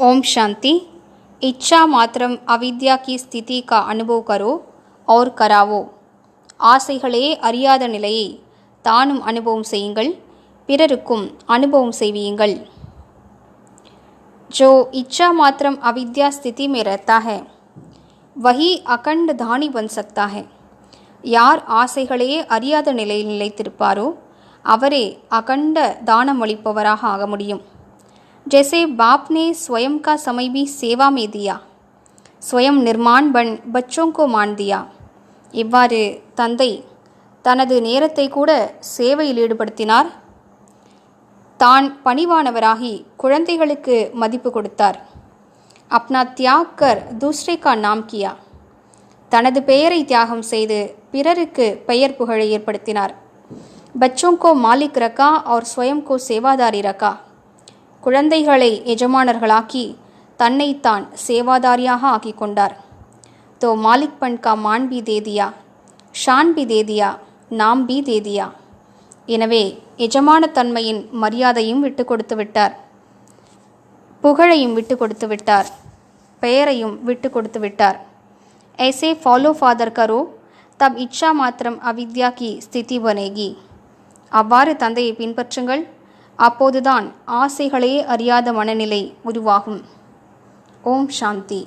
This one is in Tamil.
ओम शांति इच्छा मात्रम अविद्या की स्थिति का अनुभव करो और करावो ஆசைகளே அறியாத நிலையை தானும் அனுபவம் செய்யுங்கள் பிறருக்கும் அனுபவம் செய்வியுங்கள் जो इच्छा मात्रम अविद्या स्थिति में रहता है वही அகண்ட தானி बन सकता है யார் ஆசைகளையே அறியாத நிலையில் நிலைத்திருப்பாரோ அவரே அகண்ட தானமளிப்பவராக ஆக முடியும் जैसे बाप ने स्वयं का समय भी सेवा में दिया स्वयं निर्माण बन बच्चों को मान दिया இவ்வாறு தந்தை தனது நேரத்தை கூட சேவையில் ஈடுபடுத்தினார் தான் பணிவானவராகி குழந்தைகளுக்கு மதிப்பு கொடுத்தார் அப்னா தியாக் கர் தூஸ்ரே கா நாம் கியா தனது பெயரை தியாகம் செய்து பிறருக்கு பெயர் புகழை ஏற்படுத்தினார் பச்சோं को मालिक रखा और स्वयं को सेवादारी रखा குழந்தைகளை எஜமானர்களாக்கி தன்னைத்தான் சேவாதாரியாக ஆக்கிக் கொண்டார் तो मालिकपन का मान भी दे दिया ஷான் பி தே தியா நாம் பி தே தியா எனவே எஜமான தன்மையின் மரியாதையும் விட்டு கொடுத்து விட்டார் புகழையும் விட்டு கொடுத்து விட்டார் பெயரையும் விட்டு கொடுத்து விட்டார் ऐसे फॉलो फादर करो तब इच्छा मात्रम अविद्या की स्थिति बनेगी அவ்வாறு தந்தையை பின்பற்றுங்கள் அப்போதுதான் ஆசைகளே அறியாத மனநிலை உருவாகும். ஓம் சாந்தி.